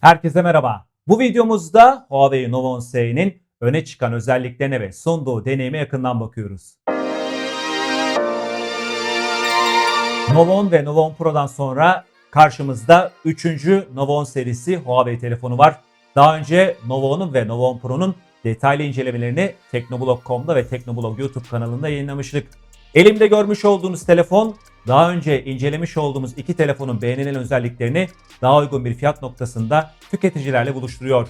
Herkese merhaba. Bu videomuzda Huawei Nova 10S'nin öne çıkan özelliklerine ve sunduğu deneyime yakından bakıyoruz. Nova 10 ve Nova 10 Pro'dan sonra karşımızda 3. Nova 10 serisi Huawei telefonu var. Daha önce Nova 10'un ve Nova 10 Pro'nun detaylı incelemelerini Teknoblog.com'da ve Teknoblog YouTube kanalında yayınlamıştık. Elimde görmüş olduğunuz telefon daha önce incelemiş olduğumuz iki telefonun beğenilen özelliklerini daha uygun bir fiyat noktasında tüketicilerle buluşturuyor.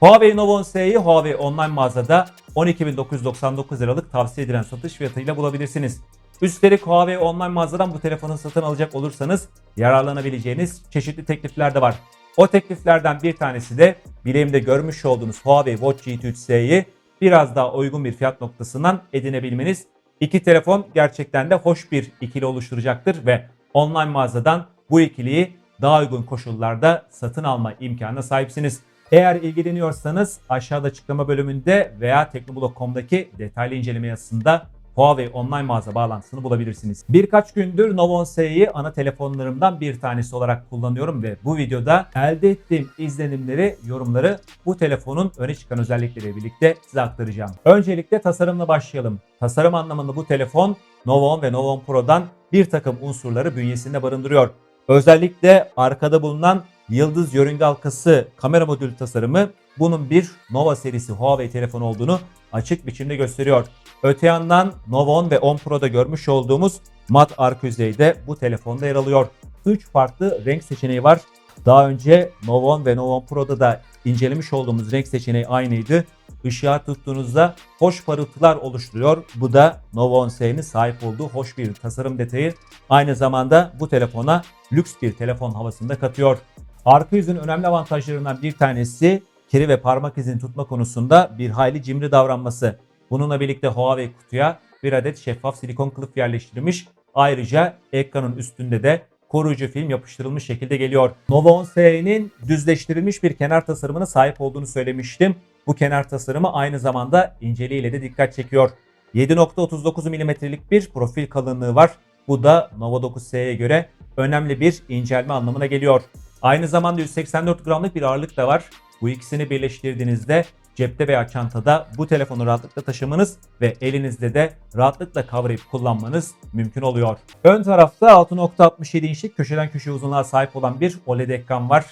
Huawei Nova 10S'yi Huawei online mağazada 12.999 liralık tavsiye edilen satış fiyatıyla bulabilirsiniz. Üstelik Huawei online mağazadan bu telefonu satın alacak olursanız yararlanabileceğiniz çeşitli teklifler de var. O tekliflerden bir tanesi de bileğimde görmüş olduğunuz Huawei Watch GT 3S'yi biraz daha uygun bir fiyat noktasından edinebilmeniz. İki telefon gerçekten de hoş bir ikili oluşturacaktır ve online mağazadan bu ikiliyi daha uygun koşullarda satın alma imkanına sahipsiniz. Eğer ilgileniyorsanız aşağıda açıklama bölümünde veya teknoblog.com'daki detaylı inceleme yazısında Huawei online mağaza bağlantısını bulabilirsiniz. Birkaç gündür Nova 10S'yi ana telefonlarımdan bir tanesi olarak kullanıyorum ve bu videoda elde ettiğim izlenimleri, yorumları bu telefonun öne çıkan özellikleriyle birlikte size aktaracağım. Öncelikle tasarımla başlayalım. Tasarım anlamında bu telefon Nova 10 ve Nova 10 Pro'dan bir takım unsurları bünyesinde barındırıyor. Özellikle arkada bulunan yıldız yörünge halkası kamera modülü tasarımı bunun bir Nova serisi Huawei telefonu olduğunu açık biçimde gösteriyor. Öte yandan Nova 10 ve 10 Pro'da görmüş olduğumuz mat arka yüzeyde bu telefonda yer alıyor. 3 farklı renk seçeneği var. Daha önce Nova 10 ve Nova 10 Pro'da da incelemiş olduğumuz renk seçeneği aynıydı. Işığa tuttuğunuzda hoş parıltılar oluşturuyor. Bu da Nova 10S'nin sahip olduğu hoş bir tasarım detayı. Aynı zamanda bu telefona lüks bir telefon havasında katıyor. Arka yüzün önemli avantajlarından bir tanesi kiri ve parmak izini tutma konusunda bir hayli cimri davranması. Bununla birlikte Huawei kutuya bir adet şeffaf silikon kılıf yerleştirilmiş. Ayrıca ekranın üstünde de koruyucu film yapıştırılmış şekilde geliyor. Nova 10S'nin düzleştirilmiş bir kenar tasarımına sahip olduğunu söylemiştim. Bu kenar tasarımı aynı zamanda inceliğiyle de dikkat çekiyor. 7.39 mm'lik bir profil kalınlığı var. Bu da Nova 9S'ye göre önemli bir incelme anlamına geliyor. Aynı zamanda 184 gramlık bir ağırlık da var. Bu ikisini birleştirdiğinizde cepte veya çantada bu telefonu rahatlıkla taşımanız ve elinizde de rahatlıkla kavrayıp kullanmanız mümkün oluyor. Ön tarafta 6.67 inçlik köşeden köşeye uzunluğa sahip olan bir OLED ekran var.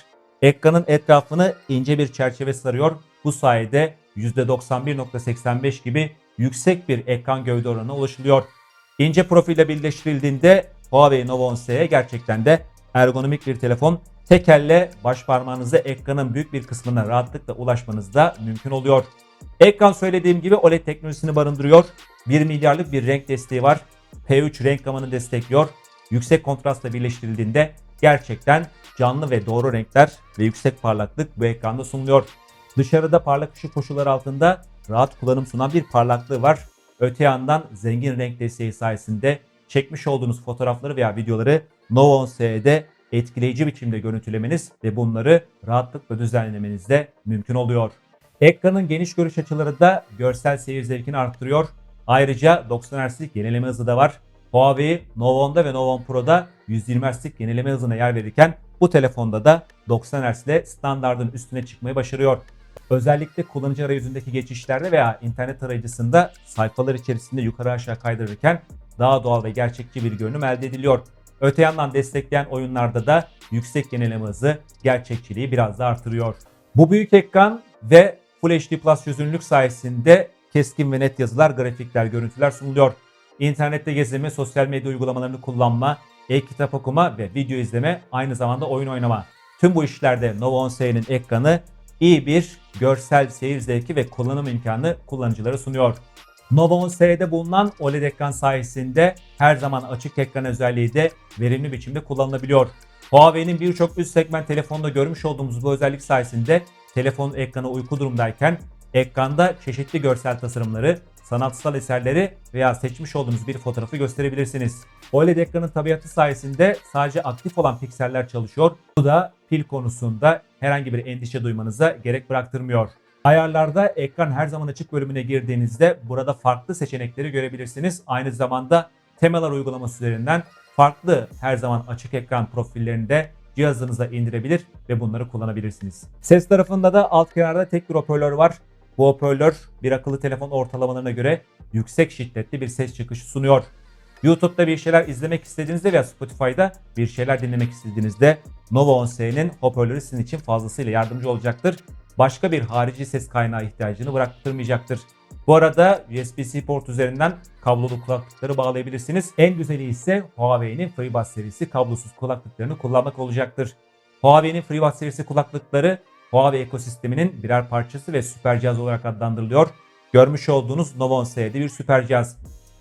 Ekranın etrafını ince bir çerçeve sarıyor. Bu sayede %91.85 gibi yüksek bir ekran gövde oranına ulaşılıyor. İnce profille birleştirildiğinde Huawei Nova 10S'ye gerçekten de ergonomik bir telefon. Tek elle baş parmağınızı ekranın büyük bir kısmına rahatlıkla ulaşmanız da mümkün oluyor. Ekran söylediğim gibi OLED teknolojisini barındırıyor. 1 milyarlık bir renk desteği var. P3 renk gamını destekliyor. Yüksek kontrastla birleştirildiğinde gerçekten canlı ve doğru renkler ve yüksek parlaklık bu ekranda sunuluyor. Dışarıda parlak ışık koşulları altında rahat kullanım sunan bir parlaklığı var. Öte yandan zengin renk desteği sayesinde çekmiş olduğunuz fotoğrafları veya videoları Nova 10S'de etkileyici biçimde görüntülemeniz ve bunları rahatlıkla düzenlemeniz de mümkün oluyor. Ekranın geniş görüş açıları da görsel seyir zevkini arttırıyor. Ayrıca 90 Hz'lik yenileme hızı da var. Huawei Nova 10'da ve Nova 10 Pro'da 120 Hz'lik yenileme hızına yer verirken bu telefonda da 90 Hz ile standardın üstüne çıkmayı başarıyor. Özellikle kullanıcı arayüzündeki geçişlerde veya internet arayıcısında sayfalar içerisinde yukarı aşağı kaydırırken daha doğal ve gerçekçi bir görünüm elde ediliyor. Öte yandan destekleyen oyunlarda da yüksek yenileme hızı gerçekçiliği biraz da artırıyor. Bu büyük ekran ve Full HD Plus çözünürlük sayesinde keskin ve net yazılar, grafikler, görüntüler sunuluyor. İnternette gezinme, sosyal medya uygulamalarını kullanma, e-kitap okuma ve video izleme, aynı zamanda oyun oynama. Tüm bu işlerde Nova 10S'nin ekranı iyi bir görsel seyir zevki ve kullanım imkanı kullanıcılara sunuyor. Nova 10S'de bulunan OLED ekran sayesinde her zaman açık ekran özelliği de verimli biçimde kullanılabiliyor. Huawei'nin birçok üst segment telefonda görmüş olduğumuz bu özellik sayesinde telefonun ekranı uyku durumdayken ekranda çeşitli görsel tasarımları, sanatsal eserleri veya seçmiş olduğunuz bir fotoğrafı gösterebilirsiniz. OLED ekranın tabiatı sayesinde sadece aktif olan pikseller çalışıyor. Bu da pil konusunda herhangi bir endişe duymanıza gerek bıraktırmıyor. Ayarlarda ekran her zaman açık bölümüne girdiğinizde burada farklı seçenekleri görebilirsiniz. Aynı zamanda temalar uygulaması üzerinden farklı her zaman açık ekran profillerinde cihazınıza indirebilir ve bunları kullanabilirsiniz. Ses tarafında da alt kenarda tek bir hoparlör var. Bu hoparlör bir akıllı telefon ortalamalarına göre yüksek şiddetli bir ses çıkışı sunuyor. YouTube'da bir şeyler izlemek istediğinizde veya Spotify'da bir şeyler dinlemek istediğinizde Nova 10S'nin hoparlörü sizin için fazlasıyla yardımcı olacaktır. Başka bir harici ses kaynağı ihtiyacını bıraktırmayacaktır. Bu arada USB-C port üzerinden kablolu kulaklıkları bağlayabilirsiniz. En güzeli ise Huawei'nin FreeBuds serisi kablosuz kulaklıklarını kullanmak olacaktır. Huawei'nin FreeBuds serisi kulaklıkları Huawei ekosisteminin birer parçası ve süper cihaz olarak adlandırılıyor. Görmüş olduğunuz Nova 10S'de bir süper cihaz.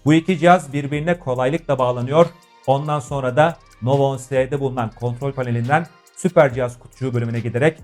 Bu iki cihaz birbirine kolaylıkla bağlanıyor. Ondan sonra da Nova 10S'de bulunan kontrol panelinden süper cihaz kutucuğu bölümüne giderek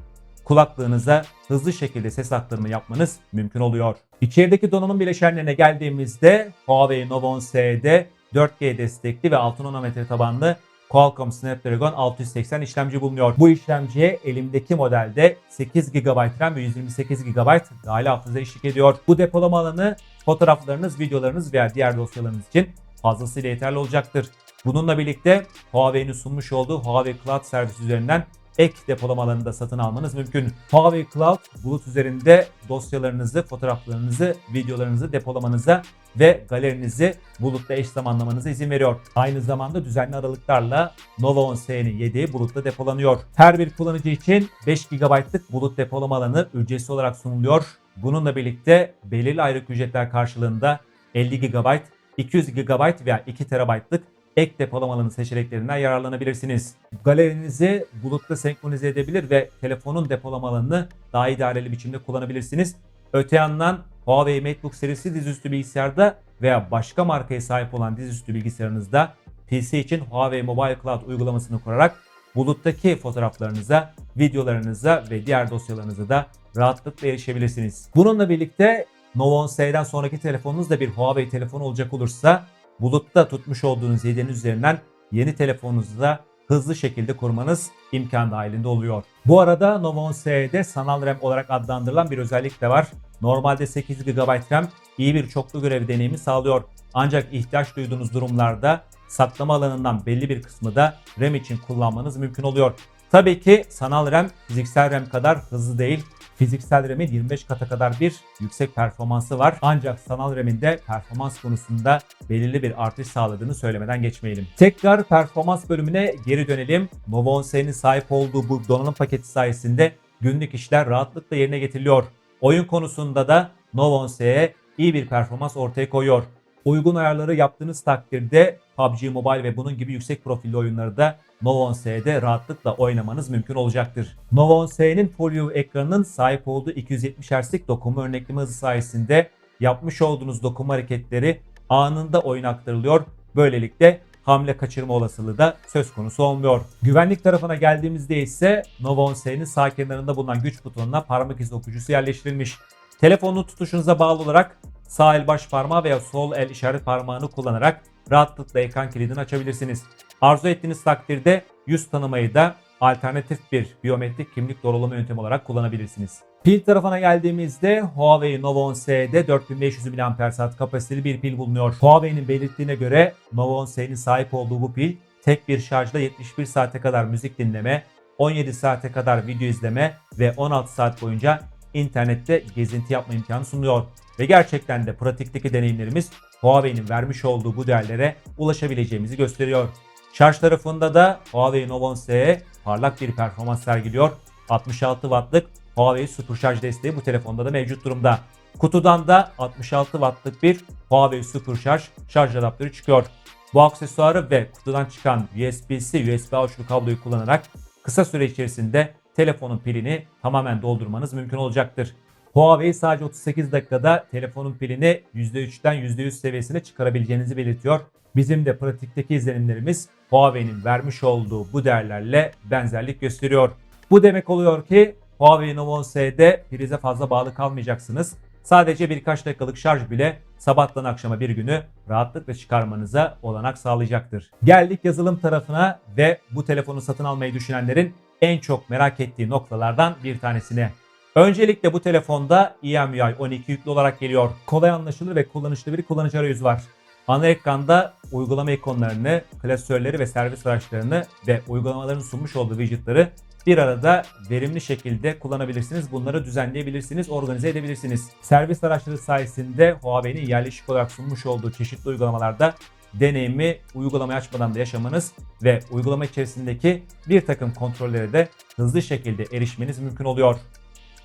kulaklığınıza hızlı şekilde ses aktarımı yapmanız mümkün oluyor. İçerideki donanım bileşenlerine geldiğimizde Huawei Nova 10S'de 4G destekli ve 6 nanometre tabanlı Qualcomm Snapdragon 680 işlemci bulunuyor. Bu işlemciye elimdeki modelde 8 GB RAM ve 128 GB dahili hafıza eşlik ediyor. Bu depolama alanı fotoğraflarınız, videolarınız veya diğer dosyalarınız için fazlasıyla yeterli olacaktır. Bununla birlikte Huawei'nin sunmuş olduğu Huawei Cloud servis üzerinden ek depolama alanını da satın almanız mümkün. Huawei Cloud bulut üzerinde dosyalarınızı, fotoğraflarınızı, videolarınızı depolamanıza ve galerinizi bulutta eş zamanlamanıza izin veriyor. Aynı zamanda düzenli aralıklarla Nova 10S'nin yediği bulutta depolanıyor. Her bir kullanıcı için 5 GB'lık bulut depolama alanı ücretsiz olarak sunuluyor. Bununla birlikte belirli ayrık ücretler karşılığında 50 GB, 200 GB veya 2 TB'lık ek depolama alanı seçeneklerinden yararlanabilirsiniz. Galerinizi bulutta senkronize edebilir ve telefonun depolama alanını daha idareli biçimde kullanabilirsiniz. Öte yandan Huawei MateBook serisi dizüstü bilgisayarda veya başka markaya sahip olan dizüstü bilgisayarınızda PC için Huawei Mobile Cloud uygulamasını kurarak buluttaki fotoğraflarınıza, videolarınıza ve diğer dosyalarınıza da rahatlıkla erişebilirsiniz. Bununla birlikte Nova 10S'den sonraki telefonunuz da bir Huawei telefonu olacak olursa bulutta tutmuş olduğunuz yedeğin üzerinden yeni telefonunuzu da hızlı şekilde kurmanız imkan dahilinde oluyor. Bu arada Nova 10S'de sanal RAM olarak adlandırılan bir özellik de var. Normalde 8 GB RAM iyi bir çoklu görev deneyimi sağlıyor. Ancak ihtiyaç duyduğunuz durumlarda saklama alanından belli bir kısmı da RAM için kullanmanız mümkün oluyor. Tabii ki sanal RAM fiziksel RAM kadar hızlı değil. Fiziksel RAM'in 25 kata kadar bir yüksek performansı var. Ancak sanal RAM'in de performans konusunda belirli bir artış sağladığını söylemeden geçmeyelim. Tekrar performans bölümüne geri dönelim. Nova 10S'nin sahip olduğu bu donanım paketi sayesinde günlük işler rahatlıkla yerine getiriliyor. Oyun konusunda da Nova 10S'ye iyi bir performans ortaya koyuyor. Uygun ayarları yaptığınız takdirde PUBG Mobile ve bunun gibi yüksek profilli oyunları da Nova 10S'de rahatlıkla oynamanız mümkün olacaktır. Nova 10S'nin Full View ekranının sahip olduğu 270 Hz'lik dokunma örnekleme hızı sayesinde yapmış olduğunuz dokunma hareketleri anında oyuna aktarılıyor. Böylelikle hamle kaçırma olasılığı da söz konusu olmuyor. Güvenlik tarafına geldiğimizde ise Nova 10S'nin sağ kenarında bulunan güç butonuna parmak izi okuyucusu yerleştirilmiş. Telefonu tutuşunuza bağlı olarak sağ el baş parmağı veya sol el işaret parmağını kullanarak rahatlıkla ekran kilidini açabilirsiniz. Arzu ettiğiniz takdirde yüz tanımayı da alternatif bir biyometrik kimlik doğrulama yöntemi olarak kullanabilirsiniz. Pil tarafına geldiğimizde Huawei Nova 10S'de 4500 mAh kapasiteli bir pil bulunuyor. Huawei'nin belirttiğine göre Nova 10S'nin sahip olduğu bu pil tek bir şarjda 71 saate kadar müzik dinleme, 17 saate kadar video izleme ve 16 saat boyunca internette gezinti yapma imkanı sunuyor. Ve gerçekten de pratikteki deneyimlerimiz Huawei'nin vermiş olduğu bu değerlere ulaşabileceğimizi gösteriyor. Şarj tarafında da Huawei Nova 10S parlak bir performans sergiliyor. 66 wattlık Huawei Super Şarj desteği bu telefonda da mevcut durumda. Kutudan da 66 wattlık bir Huawei Super Şarj şarj adaptörü çıkıyor. Bu aksesuarı ve kutudan çıkan USB-C, USB-A uçlu kabloyu kullanarak kısa süre içerisinde telefonun pilini tamamen doldurmanız mümkün olacaktır. Huawei sadece 38 dakikada telefonun pilini %3'ten %100 seviyesine çıkarabileceğinizi belirtiyor. Bizim de pratikteki izlenimlerimiz Huawei'nin vermiş olduğu bu değerlerle benzerlik gösteriyor. Bu demek oluyor ki Huawei Nova 10S'de prize fazla bağlı kalmayacaksınız. Sadece birkaç dakikalık şarj bile sabahtan akşama bir günü rahatlıkla çıkarmanıza olanak sağlayacaktır. Geldik yazılım tarafına ve bu telefonu satın almayı düşünenlerin en çok merak ettiği noktalardan bir tanesine. Öncelikle bu telefonda EMUI 12 yüklü olarak geliyor. Kolay anlaşılır ve kullanışlı bir kullanıcı arayüzü var. Ana ekranda uygulama ikonlarını, klasörleri ve servis araçlarını ve uygulamaların sunmuş olduğu widgetleri bir arada verimli şekilde kullanabilirsiniz. Bunları düzenleyebilirsiniz, organize edebilirsiniz. Servis araçları sayesinde Huawei'nin yerleşik olarak sunmuş olduğu çeşitli uygulamalarda deneyimi uygulamayı açmadan da yaşamanız ve uygulama içerisindeki bir takım kontrollere de hızlı şekilde erişmeniz mümkün oluyor.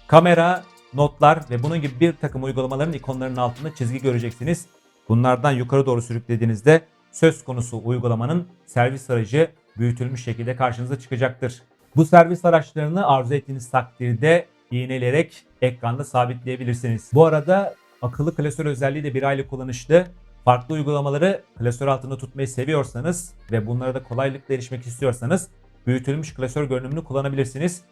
Kamera, notlar ve bunun gibi bir takım uygulamaların ikonlarının altında çizgi göreceksiniz. Bunlardan yukarı doğru sürüklediğinizde söz konusu uygulamanın servis aracı büyütülmüş şekilde karşınıza çıkacaktır. Bu servis araçlarını arzu ettiğiniz takdirde iğneleyerek ekranda sabitleyebilirsiniz. Bu arada akıllı klasör özelliği de bir aylık kullanışlı. Farklı uygulamaları klasör altında tutmayı seviyorsanız ve bunlara da kolaylıkla erişmek istiyorsanız büyütülmüş klasör görünümünü kullanabilirsiniz.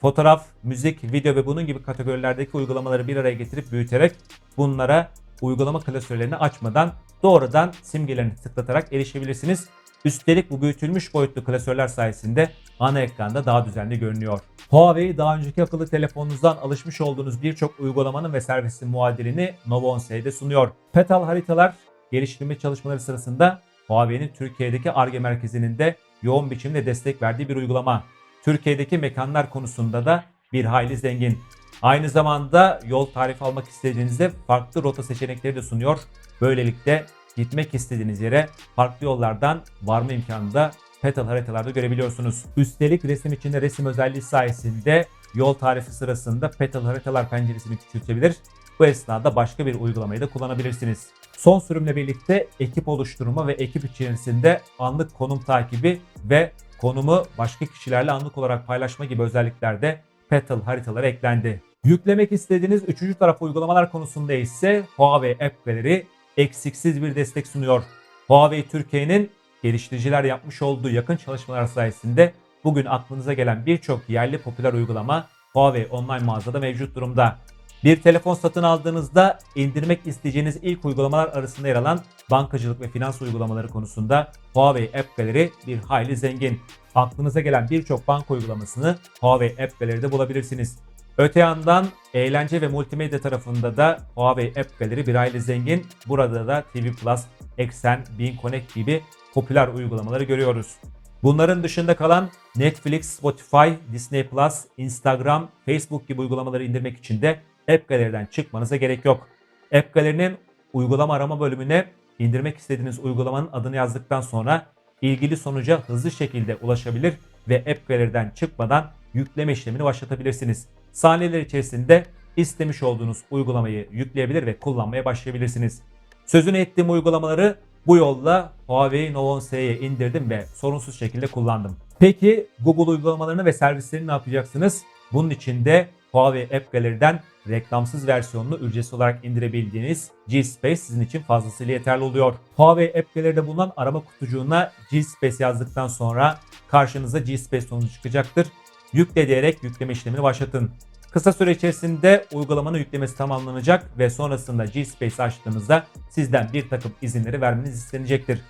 Fotoğraf, müzik, video ve bunun gibi kategorilerdeki uygulamaları bir araya getirip büyüterek bunlara uygulama klasörlerini açmadan doğrudan simgelerini tıklatarak erişebilirsiniz. Üstelik bu büyütülmüş boyutlu klasörler sayesinde ana ekranda daha düzenli görünüyor. Huawei daha önceki akıllı telefonunuzdan alışmış olduğunuz birçok uygulamanın ve servisin muadilini Nova 10S'de sunuyor. Petal haritalar geliştirme çalışmaları sırasında Huawei'nin Türkiye'deki ARGE merkezinin de yoğun biçimde destek verdiği bir uygulama. Türkiye'deki mekanlar konusunda da bir hayli zengin. Aynı zamanda yol tarifi almak istediğinizde farklı rota seçenekleri de sunuyor. Böylelikle gitmek istediğiniz yere farklı yollardan varma imkanı da Petal haritalarda görebiliyorsunuz. Üstelik resim içinde resim özelliği sayesinde yol tarifi sırasında Petal haritalar penceresini küçültebilir. Bu esnada başka bir uygulamayı da kullanabilirsiniz. Son sürümle birlikte ekip oluşturma ve ekip içerisinde anlık konum takibi ve konumu başka kişilerle anlık olarak paylaşma gibi özellikler de Petal haritalara eklendi. Yüklemek istediğiniz üçüncü taraf uygulamalar konusunda ise Huawei App Gallery eksiksiz bir destek sunuyor. Huawei Türkiye'nin geliştiriciler yapmış olduğu yakın çalışmalar sayesinde bugün aklınıza gelen birçok yerli popüler uygulama Huawei online mağazada mevcut durumda. Bir telefon satın aldığınızda indirmek isteyeceğiniz ilk uygulamalar arasında yer alan bankacılık ve finans uygulamaları konusunda Huawei App Gallery bir hayli zengin. Aklınıza gelen birçok banka uygulamasını Huawei App Gallery'de bulabilirsiniz. Öte yandan eğlence ve multimedya tarafında da Huawei App Gallery bir hayli zengin. Burada da TV Plus, Exen, Bing Connect gibi popüler uygulamaları görüyoruz. Bunların dışında kalan Netflix, Spotify, Disney Plus, Instagram, Facebook gibi uygulamaları indirmek için de App Gallery'den çıkmanıza gerek yok. App Gallery'nin uygulama arama bölümüne indirmek istediğiniz uygulamanın adını yazdıktan sonra ilgili sonuca hızlı şekilde ulaşabilir ve App Gallery'den çıkmadan yükleme işlemini başlatabilirsiniz. Saniyeler içerisinde istemiş olduğunuz uygulamayı yükleyebilir ve kullanmaya başlayabilirsiniz. Sözünü ettiğim uygulamaları bu yolla Huawei Nova 10S'ye indirdim ve sorunsuz şekilde kullandım. Peki Google uygulamalarını ve servislerini ne yapacaksınız? Bunun için de Huawei App Gallery'den reklamsız versiyonunu ücretsiz olarak indirebildiğiniz G-Space sizin için fazlasıyla yeterli oluyor. Huawei App Gallery'de bulunan arama kutucuğuna G-Space yazdıktan sonra karşınıza G-Space sonucu çıkacaktır. Yükle diyerek yükleme işlemini başlatın. Kısa süre içerisinde uygulamanın yüklemesi tamamlanacak ve sonrasında G-Space açtığınızda sizden bir takım izinleri vermeniz istenecektir.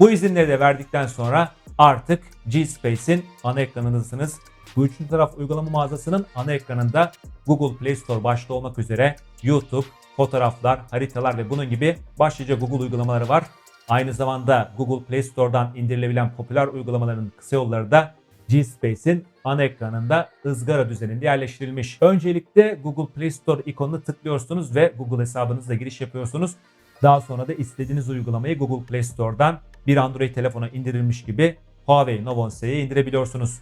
Bu izinleri de verdikten sonra artık G-Space'in ana ekranındasınız. Bu üçüncü taraf uygulama mağazasının ana ekranında Google Play Store başta olmak üzere YouTube, fotoğraflar, haritalar ve bunun gibi başlıca Google uygulamaları var. Aynı zamanda Google Play Store'dan indirilebilen popüler uygulamaların kısa yolları da G-Space'in ana ekranında ızgara düzeninde yerleştirilmiş. Öncelikle Google Play Store ikonunu tıklıyorsunuz ve Google hesabınızla giriş yapıyorsunuz. Daha sonra da istediğiniz uygulamayı Google Play Store'dan bir Android telefona indirilmiş gibi Huawei Nova 10S'ye indirebiliyorsunuz.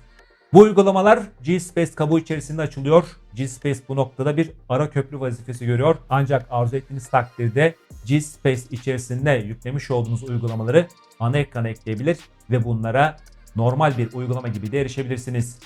Bu uygulamalar G-Space kabuğu içerisinde açılıyor. G-Space bu noktada bir ara köprü vazifesi görüyor. Ancak arzu ettiğiniz takdirde G-Space içerisinde yüklemiş olduğunuz uygulamaları ana ekrana ekleyebilir ve bunlara normal bir uygulama gibi de erişebilirsiniz.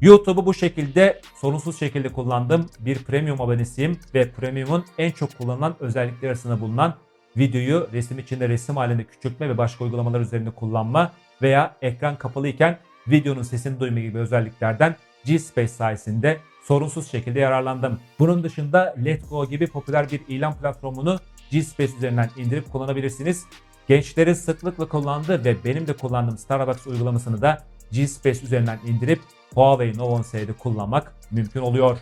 YouTube'u bu şekilde sorunsuz şekilde kullandım. Bir premium abonesiyim ve premium'un en çok kullanılan özellikleri arasında bulunan videoyu resim içinde resim halinde küçültme ve başka uygulamalar üzerinde kullanma veya ekran kapalı iken videonun sesini duyma gibi özelliklerden G-Space sayesinde sorunsuz şekilde yararlandım. Bunun dışında Letgo gibi popüler bir ilan platformunu G-Space üzerinden indirip kullanabilirsiniz. Gençlerin sıklıkla kullandığı ve benim de kullandığım Starbucks uygulamasını da G-Space üzerinden indirip Huawei Nova 10S'de kullanmak mümkün oluyor.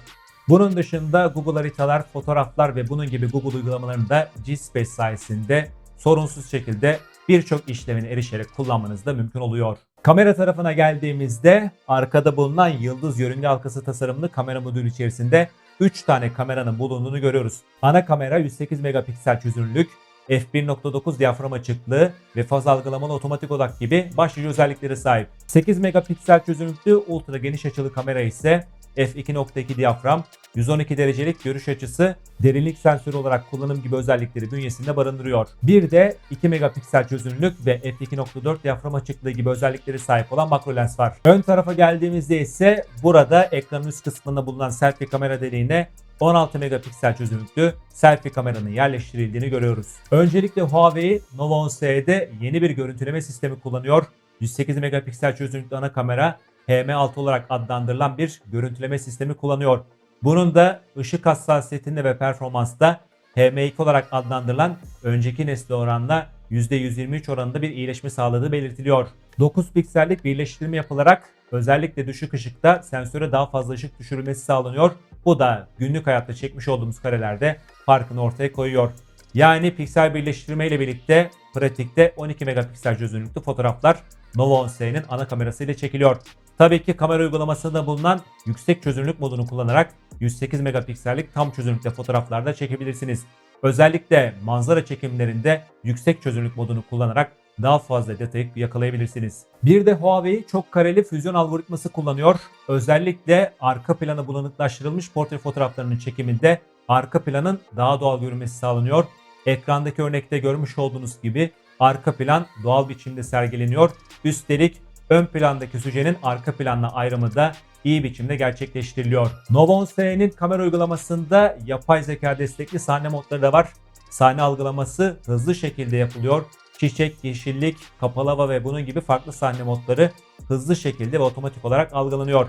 Bunun dışında Google haritalar, fotoğraflar ve bunun gibi Google uygulamalarını da G-Space sayesinde sorunsuz şekilde birçok işlemine erişerek kullanmanız da mümkün oluyor. Kamera tarafına geldiğimizde arkada bulunan yıldız yörünge halkası tasarımlı kamera modülü içerisinde 3 tane kameranın bulunduğunu görüyoruz. Ana kamera 108 megapiksel çözünürlük, f1.9 diyafram açıklığı ve faz algılamalı otomatik odak gibi başlıca özellikleri sahip. 8 megapiksel çözünürlüklü ultra geniş açılı kamera ise f2.2 diyafram, 112 derecelik görüş açısı, derinlik sensörü olarak kullanım gibi özellikleri bünyesinde barındırıyor. Bir de 2 megapiksel çözünürlük ve f2.4 diyafram açıklığı gibi özellikleri sahip olan makro lens var. Ön tarafa geldiğimizde ise burada ekranın üst kısmında bulunan selfie kamera deliğine 16 megapiksel çözünürlüklü selfie kameranın yerleştirildiğini görüyoruz. Öncelikle Huawei Nova 10S'de yeni bir görüntüleme sistemi kullanıyor. 108 megapiksel çözünürlüklü ana kamera HM6 olarak adlandırılan bir görüntüleme sistemi kullanıyor. Bunun da ışık hassasiyetinde ve performansta HM2 olarak adlandırılan önceki nesle oranla %123 oranında bir iyileşme sağladığı belirtiliyor. 9 piksellik birleştirme yapılarak özellikle düşük ışıkta sensöre daha fazla ışık düşürülmesi sağlanıyor. Bu da günlük hayatta çekmiş olduğumuz karelerde farkını ortaya koyuyor. Yani piksel birleştirme ile birlikte pratikte 12 megapiksel çözünürlüklü fotoğraflar Nova 10S'nin ana kamerasıyla çekiliyor. Tabii ki kamera uygulamasında bulunan yüksek çözünürlük modunu kullanarak 108 megapiksellik tam çözünürlükte fotoğraflarda çekebilirsiniz. Özellikle manzara çekimlerinde yüksek çözünürlük modunu kullanarak daha fazla detayı yakalayabilirsiniz. Bir de Huawei çok kareli füzyon algoritması kullanıyor. Özellikle arka planı bulanıklaştırılmış portre fotoğraflarının çekiminde arka planın daha doğal görünmesi sağlanıyor. Ekrandaki örnekte görmüş olduğunuz gibi arka plan doğal biçimde sergileniyor. Üstelik ön plandaki süjenin arka planla ayrımı da iyi biçimde gerçekleştiriliyor. Nova 10S'nin kamera uygulamasında yapay zeka destekli sahne modları da var. Sahne algılaması hızlı şekilde yapılıyor. Çiçek, yeşillik, kapalı hava ve bunun gibi farklı sahne modları hızlı şekilde ve otomatik olarak algılanıyor.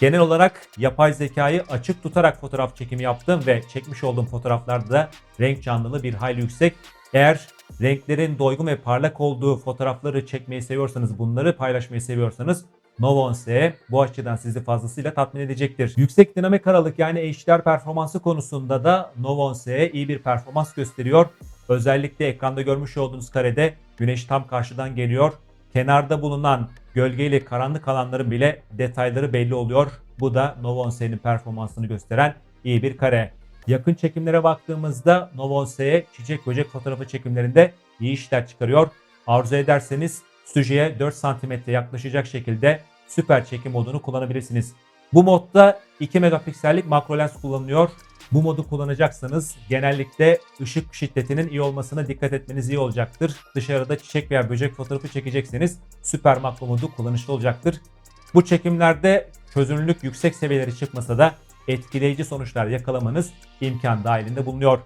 Genel olarak yapay zekayı açık tutarak fotoğraf çekimi yaptım ve çekmiş olduğum fotoğraflarda da renk canlılığı bir hayli yüksek. Eğer renklerin doygun ve parlak olduğu fotoğrafları çekmeyi seviyorsanız, bunları paylaşmayı seviyorsanız 10S bu açıdan sizi fazlasıyla tatmin edecektir. Yüksek dinamik aralık yani HDR performansı konusunda da 10S iyi bir performans gösteriyor. Özellikle ekranda görmüş olduğunuz karede güneş tam karşıdan geliyor. Kenarda bulunan gölgeyle karanlık alanların bile detayları belli oluyor. Bu da Nova 10S'nin performansını gösteren iyi bir kare. Yakın çekimlere baktığımızda Nova 10S'ye çiçek böcek fotoğrafı çekimlerinde iyi işler çıkarıyor. Arzu ederseniz süjeye 4 cm yaklaşacak şekilde süper çekim modunu kullanabilirsiniz. Bu modda 2 megapiksellik makro lens kullanılıyor. Bu modu kullanacaksanız genellikle ışık şiddetinin iyi olmasına dikkat etmeniz iyi olacaktır. Dışarıda çiçek veya böcek fotoğrafı çekecekseniz süper makro modu kullanışlı olacaktır. Bu çekimlerde çözünürlük yüksek seviyeleri çıkmasa da etkileyici sonuçlar yakalamanız imkan dahilinde bulunuyor.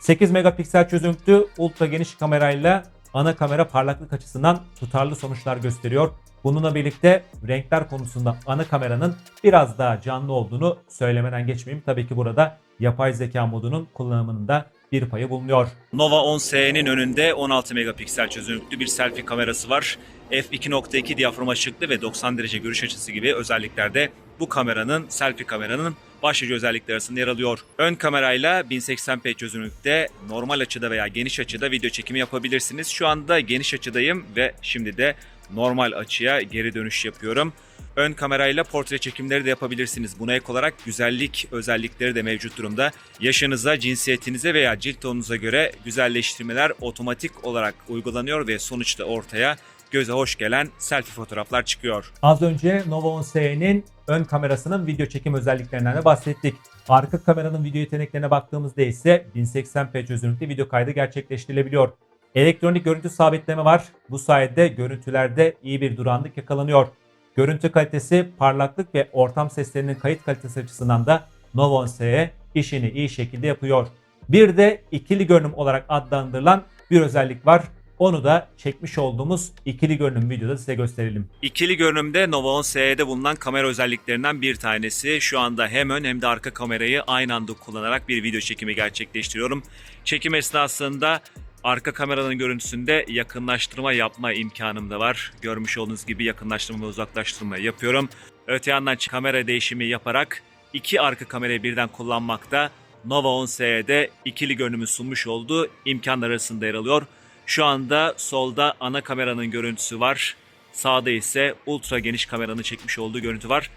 8 megapiksel çözünürlüklü ultra geniş kamerayla ana kamera parlaklık açısından tutarlı sonuçlar gösteriyor. Bununla birlikte renkler konusunda ana kameranın biraz daha canlı olduğunu söylemeden geçmeyeyim. Tabii ki burada yapay zeka modunun kullanımının da bir payı bulunuyor. Nova 10S'nin önünde 16 megapiksel çözünürlüklü bir selfie kamerası var. f2.2 diyafram açıklığı ve 90 derece görüş açısı gibi özellikler de bu kameranın, selfie kameranın başlıca özellikleri arasında yer alıyor. Ön kamerayla 1080p çözünürlükte normal açıda veya geniş açıda video çekimi yapabilirsiniz. Şu anda geniş açıdayım ve şimdi de normal açıya geri dönüş yapıyorum. Ön kamerayla portre çekimleri de yapabilirsiniz. Buna ek olarak güzellik özellikleri de mevcut durumda. Yaşınıza, cinsiyetinize veya cilt tonunuza göre güzelleştirmeler otomatik olarak uygulanıyor ve sonuçta ortaya göze hoş gelen selfie fotoğraflar çıkıyor. Az önce Nova 10S'nin ön kamerasının video çekim özelliklerinden de bahsettik. Arka kameranın video yeteneklerine baktığımızda ise 1080p çözünürlükte video kaydı gerçekleştirilebiliyor. Elektronik görüntü sabitleme var. Bu sayede görüntülerde iyi bir duranlık yakalanıyor. Görüntü kalitesi, parlaklık ve ortam seslerinin kayıt kalitesi açısından da Nova 10S işini iyi şekilde yapıyor. Bir de ikili görünüm olarak adlandırılan bir özellik var. Onu da çekmiş olduğumuz ikili görünüm videoda size gösterelim. İkili görünümde Nova 10S'de bulunan kamera özelliklerinden bir tanesi. Şu anda hem ön hem de arka kamerayı aynı anda kullanarak bir video çekimi gerçekleştiriyorum. Çekim esnasında arka kameranın görüntüsünde yakınlaştırma yapma imkanım da var. Görmüş olduğunuz gibi yakınlaştırma ve uzaklaştırma yapıyorum. Öte yandan kamera değişimi yaparak iki arka kamerayı birden kullanmakta Nova 10S'de ikili görünümü sunmuş olduğu imkanlar arasında yer alıyor. Şu anda solda ana kameranın görüntüsü var. Sağda ise ultra geniş kameranın çekmiş olduğu görüntü var.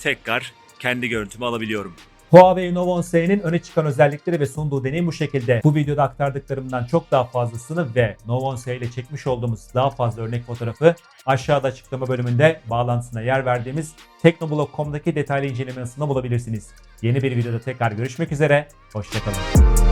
Tekrar kendi görüntümü alabiliyorum. Huawei Nova 10S'nin öne çıkan özellikleri ve sunduğu deneyim bu şekilde. Bu videoda aktardıklarımdan çok daha fazlasını ve Nova 10S ile çekmiş olduğumuz daha fazla örnek fotoğrafı aşağıda açıklama bölümünde bağlantısına yer verdiğimiz teknoblog.com'daki detaylı inceleme yazısında bulabilirsiniz. Yeni bir videoda tekrar görüşmek üzere, hoşçakalın.